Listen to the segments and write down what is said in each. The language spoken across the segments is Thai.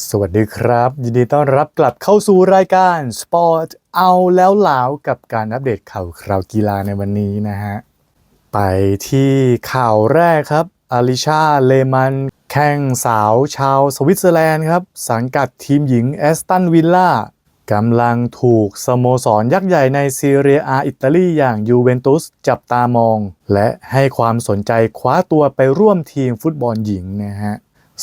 สวัสดีครับ ยินดีต้อนรับกลับเข้าสู่รายการ Sport เอาแล้วหลาวกับการอัปเดตข่าวคราวกีฬาในวันนี้นะฮะ ไปที่ข่าวแรกครับอาลิชาเลมันแข่งสาวชาวสวิตเซอร์แลนด์ครับ สังกัดทีมหญิงแอสตันวิลล่ากำลังถูกสโมสรยักษ์ใหญ่ในซีเรียอาอิตาลีอย่างยูเวนตุสจับตามอง และให้ความสนใจคว้าตัวไปร่วมทีมฟุตบอลหญิงนะฮะ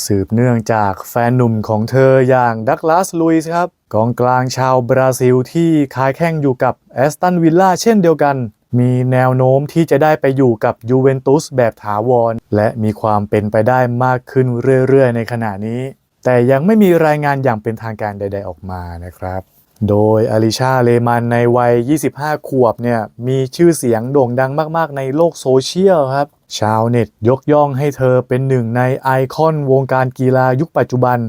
สืบเนื่องจากแฟนหนุ่มของเธออย่างดักลาสลุยส์ครับ กองกลางชาวบราซิลที่คายแข่งอยู่กับแอสตันวิลล่าเช่นเดียวกัน มีแนวโน้มที่จะได้ไปอยู่กับยูเวนตุสแบบถาวร และมีความเป็นไปได้มากขึ้นเรื่อยๆ ในขณะนี้ แต่ยังไม่มีรายงานอย่างเป็นทางการใด ๆออกมานะครับ โดยอลิชาเลมันในวัย 25 ขวบเนี่ยมีชื่อเสียงโด่งดังมากๆ ในโลกโซเชียลครับ ชาวเน็ตยกย่องให้เธอเป็นหนึ่งในไอคอนวงการกีฬายุคปัจจุบัน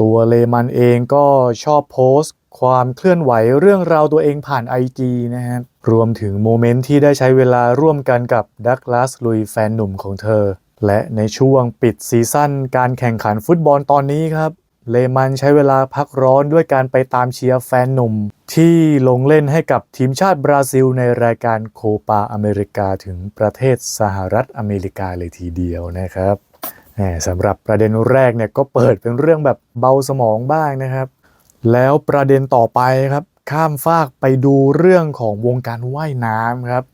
ตัวเลมันเองก็ชอบโพสต์ ความเคลื่อนไหวเรื่องราวตัวเองผ่าน IG นะฮะรวมถึงโมเมนต์ที่ได้ใช้เวลาร่วมกันกับดักลาสลุยแฟนหนุ่มของเธอ และในช่วงปิดซีซั่นการแข่งขันฟุตบอลตอนนี้ครับ เลมันใช้เวลาพักร้อนด้วยการไปตามเชียร์แฟนหนุ่ม ที่ลงเล่นให้กับทีมชาติบราซิล ในรายการโคปาอเมริกาถึงประเทศสหรัฐอเมริกาเลยทีเดียวนะครับสำหรับประเด็นแรกเนี่ยก็เปิดเป็นเรื่องแบบเบาสมองบ้างนะครับ แล้วประเด็นต่อไปครับ ข้ามฟากไปดูเรื่องของวงการว่ายน้ำครับ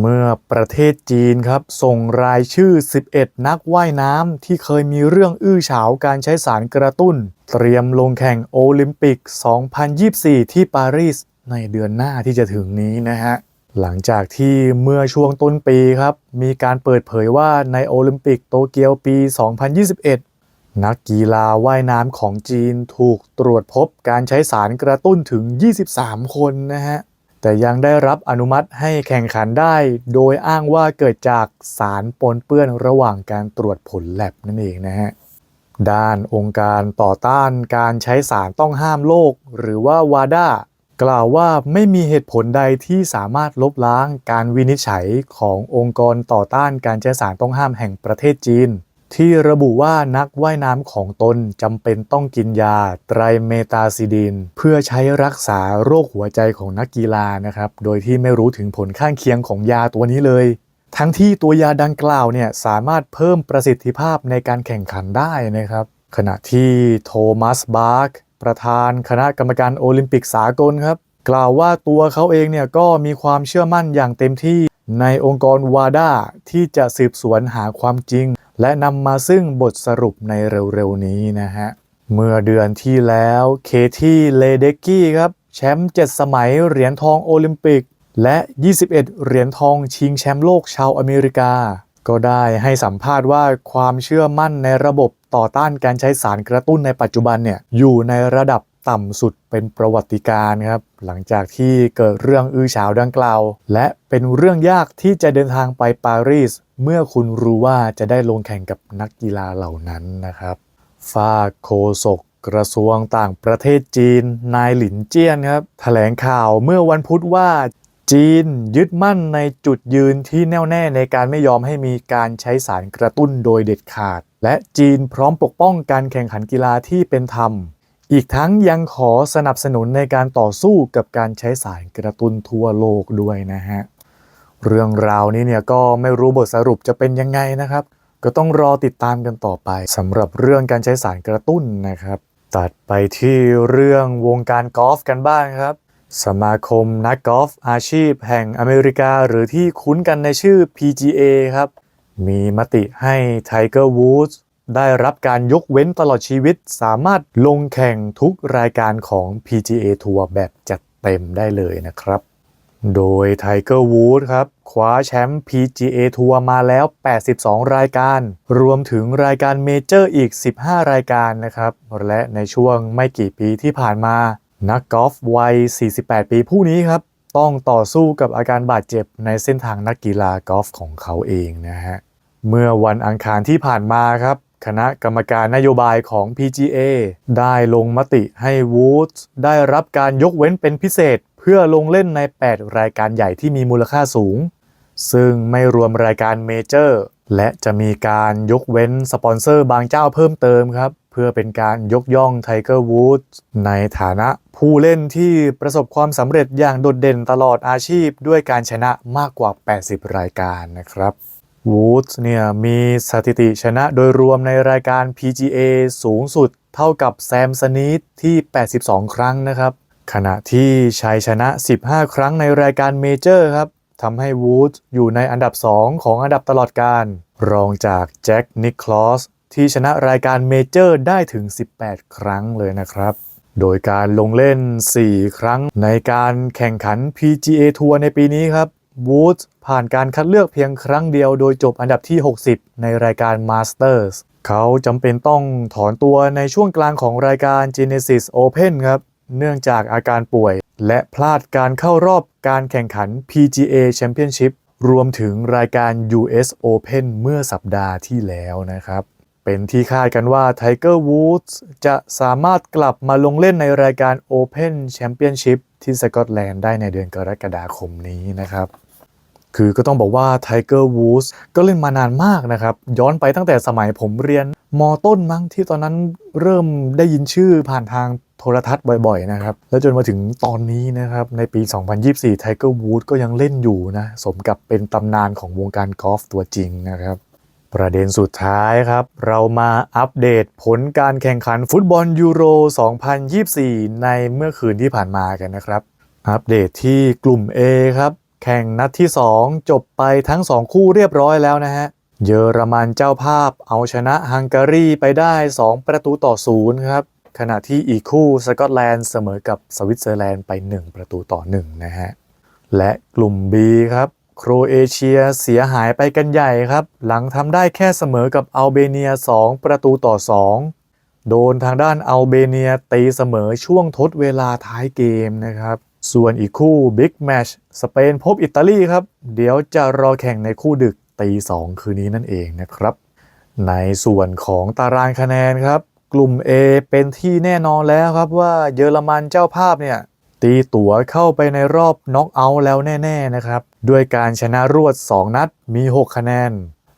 เมื่อประเทศจีนครับ ส่งรายชื่อ 11 นักว่ายน้ำที่เคยมีเรื่องอื้อฉาวการใช้สารกระตุ้น เตรียมลงแข่งโอลิมปิก 2024 ที่ปารีสในเดือนหน้าที่จะถึงนี้นะฮะ หลังจากที่เมื่อช่วงต้นปีครับ มีการเปิดเผยว่าในโอลิมปิกโตเกียวปี 2021 นักกีฬาว่ายน้ำของจีนถูกตรวจพบการใช้สารกระตุ้นถึง 23 คนนะฮะ แต่ยังได้รับอนุมัติให้แข่งขันได้ โดยอ้างว่าเกิดจากสารปนเปื้อนระหว่างการตรวจผลแลบนั่นเองนะฮะด้านองค์การต่อต้านการใช้สารต้องห้ามโลก หรือว่าวาดากล่าวว่าไม่มีเหตุผลใดที่สามารถลบล้างการวินิจฉัยขององค์กรต่อต้านการใช้สารต้องห้ามแห่งประเทศจีน ที่ระบุว่านักว่ายน้ำของตนจำเป็นต้องกินยาไตรเมตาซิดิน เพื่อใช้รักษาโรคหัวใจของนักกีฬานะครับ โดยที่ไม่รู้ถึงผลข้างเคียงของยาตัวนี้เลย ทั้งที่ตัวยาดังกล่าวเนี่ยสามารถเพิ่มประสิทธิภาพในการแข่งขันได้นะครับ ขณะที่โทมัสบาร์กประธานคณะกรรมการโอลิมปิกสากลครับ กล่าวว่าตัวเขาเองเนี่ยก็มีความเชื่อมั่นอย่างเต็มที่ในองค์กรวาดาที่จะสืบสวนหาความจริง และนำมาซึ่งบทสรุปในเร็วๆนี้นะฮะ เมื่อเดือนที่แล้วเคที่เลเดกกี้ครับ แชมป์7สมัยเหรียญทองโอลิมปิก และ 21 เหรียญทองชิงแชมป์โลกชาวอเมริกา ก็ได้ให้สัมภาษณ์ว่าความเชื่อมั่นในระบบต่อต้านการใช้สารกระตุ้นในปัจจุบันเนี่ยอยู่ในระดับต่ำสุดเป็นประวัติการครับ หลังจากที่เกิดเรื่องอื้อฉาวดังกล่าว และเป็นเรื่องยากที่จะเดินทางไปปารีส เมื่อคุณรู้ว่าจะได้ลงแข่งกับนักกีฬาเหล่านั้นนะครับฝ้าโคศกกระทรวงต่างประเทศจีน นายหลินเจี้ยนครับแถลงข่าวเมื่อวันพุธว่าจีนยึดมั่นในจุดยืนที่แน่วแน่ในการไม่ยอมให้มีการใช้สารกระตุ้นโดยเด็ดขาด และจีนพร้อมปกป้องการแข่งขันกีฬาที่เป็นธรรม อีกทั้งยังขอสนับสนุนในการต่อสู้กับการใช้สารกระตุ้นทั่วโลกด้วยนะฮะ เรื่องราวนี้เนี่ยก็ไม่รู้บทสรุปจะเป็นยังไงนะครับ ก็ต้องรอติดตามกันต่อไปสำหรับเรื่องการใช้สารกระตุ้นนะครับ ตัดไปที่เรื่องวงการกอล์ฟกันบ้างครับ สมาคมนักกอล์ฟอาชีพแห่งอเมริกา หรือที่คุ้นกันในชื่อ PGA ครับ มีมติให้ไทเกอร์วูดส์ได้รับการยกเว้นตลอดชีวิต สามารถลงแข่งทุกรายการของ PGA ทัวร์แบบจัดเต็มได้เลยนะครับ โดยไทเกอร์วูดครับ คว้าแชมป์ PGA ทัวร์มาแล้ว 82 รายการ รวมถึงรายการเมเจอร์อีก 15 รายการนะครับ และในช่วงไม่กี่ปีที่ผ่านมา นักกอล์ฟวัย 48 ปีผู้นี้ครับ ต้องต่อสู้กับอาการบาดเจ็บในเส้นทางนักกีฬากอล์ฟของเขาเองนะฮะ เมื่อวันอังคารที่ผ่านมาครับคณะกรรมการนโยบายของ PGA ได้ลงมติให้ Woods ได้รับการยกเว้นเป็นพิเศษ พื่อลงเล่นใน 8 รายการใหญ่ที่มีมูลค่าสูง ซึ่งไม่รวมรายการเมเจอร์ และจะมีการยกเว้นสปอนเซอร์บางเจ้าเพิ่มเติมครับ เพื่อเป็นการยกย่องไทเกอร์วูดในฐานะผู้เล่นที่ประสบความสำเร็จอย่างโดดเด่นตลอดอาชีพด้วยการชนะมากกว่า 80 รายการนะครับวูดเนี่ยมีสถิติชนะโดยรวมในรายการ PGA สูงสุดเท่ากับแซมสนีทที่ 82 ครั้งนะครับ ขณะที่ชัยชนะ 15 ครั้งในรายการเมเจอร์ครับทำให้วูด์อยู่ในอันดับ 2 ของอันดับตลอดการ รองจากแจ็คนิคลอสที่ชนะรายการเมเจอร์ได้ถึง 18 ครั้งเลยนะครับ โดยการลงเล่น 4 ครั้งในการแข่งขัน PGA ทัวร์ในปีนี้ครับวูด์ผ่านการคัดเลือกเพียงครั้งเดียวโดยจบอันดับที่ 60 ในรายการ Masters เขาจำเป็นต้องถอนตัวในช่วงกลางของรายการ Genesis Open ครับ เนื่องจากอาการป่วย และพลาดการเข้ารอบการแข่งขัน PGA Championship รวมถึงรายการ US Open เมื่อสัปดาห์ที่แล้วนะครับ เป็นที่คาดกันว่า Tiger Woods จะสามารถกลับมาลงเล่นในรายการ Open Championship ที่สกอตแลนด์ได้ในเดือนกรกฎาคมนี้นะครับ คือก็ต้องบอกว่า Tiger Woods ก็เล่นมานานมากนะครับ ย้อนไปตั้งแต่สมัยผมเรียนมต้นมั้งที่ตอนนั้นเริ่มได้ยินชื่อผ่านทาง ทรทัศน์บ่อยๆนะครับ แล้วจนมาถึงตอนนี้นะครับ ในปี 2024 Tiger Woods ก็ยังเล่นอยู่นะ สมกับเป็นตำนานของวงการกอล์ฟตัวจริงนะครับประเด็นสุดท้ายครับ เรามาอัปเดตผลการแข่งขันฟุตบอลยูโร 2024 ในเมื่อคืนที่ผ่านมากันนะครับ อัปเดตที่กลุ่ม A ครับ แข่งนัดที่ 2 จบไปทั้ง 2 คู่เรียบร้อยแล้วนะฮะ เยอรมันเจ้าภาพเอาชนะฮังการีไปได้ 2 ประตูต่อ0ครับ ขณะที่อีกคู่สกอตแลนด์เสมอกับสวิตเซอร์แลนด์ไป 1 ประตูต่อ 1 นะฮะ และกลุ่ม B ครับ โครเอเชียเสียหายไปกันใหญ่ครับ หลังทำได้แค่เสมอกับอัลเบเนีย 2 ประตูต่อ 2 โดนทางด้านอัลเบเนียตีเสมอช่วงทดเวลาท้ายเกมนะครับส่วนอีกคู่บิ๊กแมชสเปนพบอิตาลีครับ เดี๋ยวจะรอแข่งในคู่ดึกตี 2 คืนนี้นั่นเองนะครับ ในส่วนของตารางคะแนนครับ กลุ่ม A เป็นที่แน่นอนแล้วครับว่าเยอรมันเจ้าภาพเนี่ย ตีตั๋วเข้าไปในรอบน็อกเอาท์แล้วแน่ ๆ นะครับ ด้วยการชนะรวด 2 นัดมี 6 คะแนน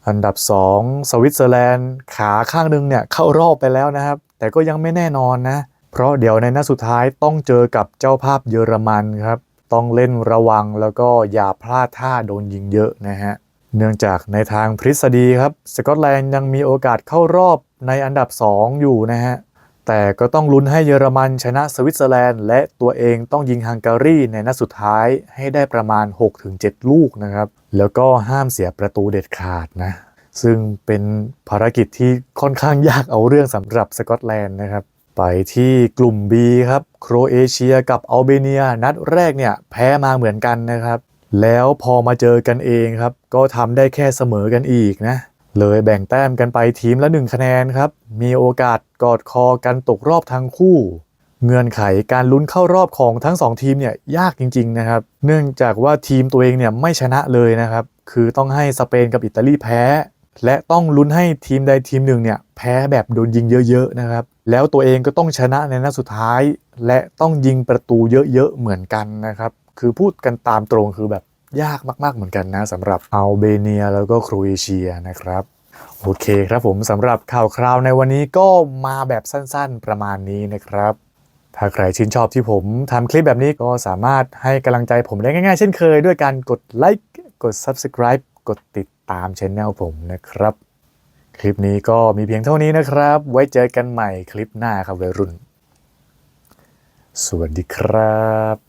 อันดับ 2 สวิตเซอร์แลนด์ ขาข้างหนึงเนี่ยเข้ารอบไปแล้วนะครับ แต่ก็ยังไม่แน่นอนนะ เพราะเดี๋ยวในนัดสุดท้ายต้องเจอกับเจ้าภาพเยอรมันครับ ต้องเล่นระวังแล้วก็อย่าพลาดท่าโดนยิงเยอะนะฮะ เนื่องจากในทางทฤษฎีครับสกอตแลนด์ยังมีโอกาสเข้ารอบในอันดับ 2 อยู่นะฮะ แต่ก็ต้องลุ้นให้เยอรมันชนะสวิตเซอร์แลนด์ และตัวเองต้องยิงฮังการีในนัดสุดท้ายให้ได้ประมาณ 6-7 ลูกนะครับ แล้วก็ห้ามเสียประตูเด็ดขาดนะ ซึ่งเป็นภารกิจที่ค่อนข้างยากเอาเรื่องสำหรับสกอตแลนด์นะครับไปที่กลุ่ม B ครับ โครเอเชียกับอัลเบเนีย นัดแรกเนี่ยแพ้มาเหมือนกันนะครับ แล้วพอมาเจอกันเองครับ ก็ทำได้แค่เสมอกันอีกนะ เลยแบ่งแต้มกันไปทีมละ 1 คะแนนครับ มีโอกาสกอดคอกันตกรอบทั้งคู่ เงื่อนไขการลุ้นเข้ารอบของทั้ง 2 ทีมเนี่ยยากจริง ๆ นะครับ เนื่องจากว่าทีมตัวเองเนี่ยไม่ชนะเลยนะครับ คือต้องให้สเปนกับอิตาลีแพ้ และต้องลุ้นให้ทีมใดทีมหนึ่งเนี่ยแพ้แบบโดนยิงเยอะๆนะครับ แล้วตัวเองก็ต้องชนะในนัดสุดท้าย และต้องยิงประตูเยอะๆเหมือนกันนะครับ คือพูดกันตามตรงคือแบบยากมาก ๆ เหมือนกันนะสำหรับอัลเบเนียแล้วก็โครเอเชียนะครับ โอเคครับผมสำหรับข่าวคราวในวันนี้ก็มาแบบสั้นๆประมาณนี้นะครับ ถ้าใครชื่นชอบที่ผมทำคลิปแบบนี้ก็สามารถให้กำลังใจผมได้ง่าย ๆ เช่นเคย ด้วยการกดไลค์กด Subscribe กดติดตามช anel ผมนะครับ คลิปนี้ก็มีเพียงเท่านี้นะครับ ไว้เจอกันใหม่คลิปหน้าครับวัยรุ่น สวัสดีครับ